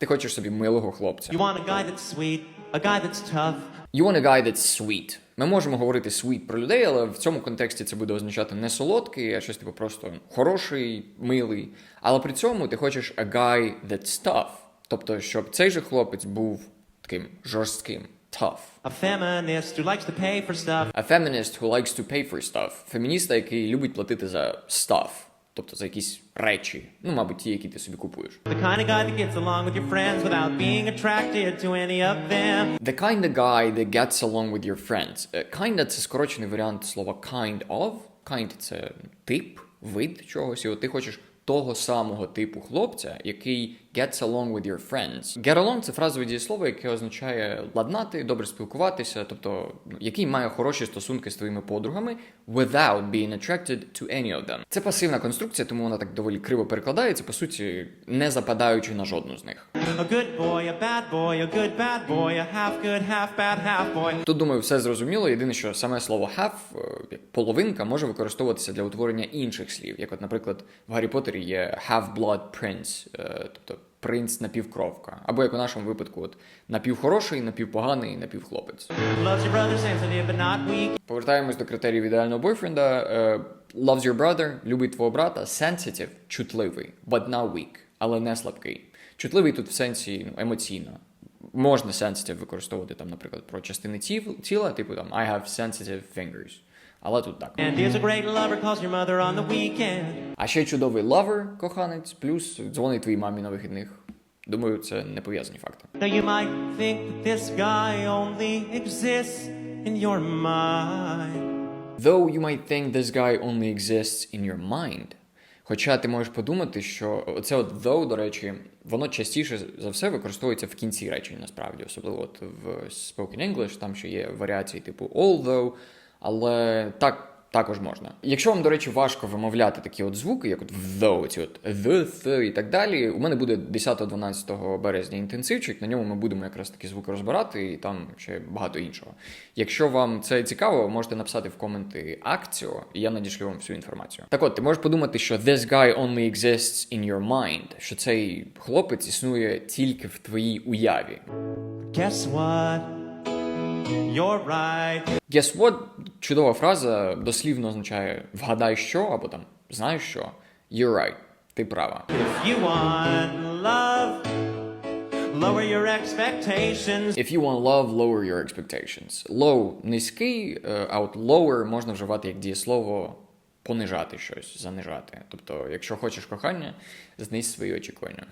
Ти хочеш собі милого хлопця. You want a guy that's sweet, a guy that's tough. You want a guy that's sweet. Ми можемо говорити sweet про людей, але в цьому контексті це буде означати не солодкий, а щось типу просто хороший, милий. Але при цьому ти хочеш a guy that's tough. Тобто, щоб цей же хлопець був таким жорстким, tough. A feminist who likes to pay for stuff. A feminist who likes to pay for stuff. Фемініста, який любить платити за stuff. Тобто за якісь речі. Ну, мабуть, ті, які ти собі купуєш. The kind of guy that gets along with your friends without being attracted to any of them. The kind of guy that gets along with your friends. Kind of – це скорочений варіант слова kind of. Kind – це тип, вид чогось. І от ти хочеш того самого типу хлопця, який gets along with your friends. Get along – це фразове дієслово, яке означає ладнати, добре спілкуватися, тобто ну, який має хороші стосунки з твоїми подругами without being attracted to any of them. Це пасивна конструкція, тому вона так доволі криво перекладається, по суті, не западаючи на жодну з них. Half half half. Тут, думаю, все зрозуміло. Єдине, що саме слово have, е, половинка, може використовуватися для утворення інших слів. Як, от, наприклад, в Гаррі Поттері є half-blood prince, е, тобто принц напівкровка. Або як у нашому випадку, от напівхороший, напівпоганий, напівхлопець. Повертаємось до критеріїв ідеального бойфренда. Е, Loves your brother, любить твого брата, sensitive, чутливий, but not weak, але не слабкий. Чутливий тут в сенсі ну, емоційно. Можна sensitive використовувати там, наприклад, про частини тіл- тіла, типу там I have sensitive fingers. Але тут так. And is a great lover, calls your mother on the weekend. А ще чудовий lover, коханець, плюс дзвонить твоїй мамі на вихідних. Думаю, це не пов'язані факти. Now you might think this guy only exists in your mind. Though you might think this guy only exists in your mind. Хоча ти можеш подумати, що оце от though, до речі, воно частіше за все використовується в кінці речень, насправді, особливо от в spoken English, там ще є варіації типу although, але так також можна. Якщо вам, до речі, важко вимовляти такі от звуки, як от though, ці от the, the і так далі, у мене буде 10-12 березня інтенсивчик, на ньому ми будемо якраз такі звуки розбирати, і там ще багато іншого. Якщо вам це цікаво, можете написати в коменти акцію, і я надішлю вам всю інформацію. Так от, ти можеш подумати, що this guy only exists in your mind, що цей хлопець існує тільки в твоїй уяві. Guess what? You're right. Guess what? Чудова фраза дослівно означає вгадай що або там знаєш що. You're right. Ти права. If you want love, lower your expectations. If you want love, lower your expectations. Low низький, е, а от lower можна вживати як дієслово понижати щось, занижати. Тобто, якщо хочеш кохання, знизь свої очікування.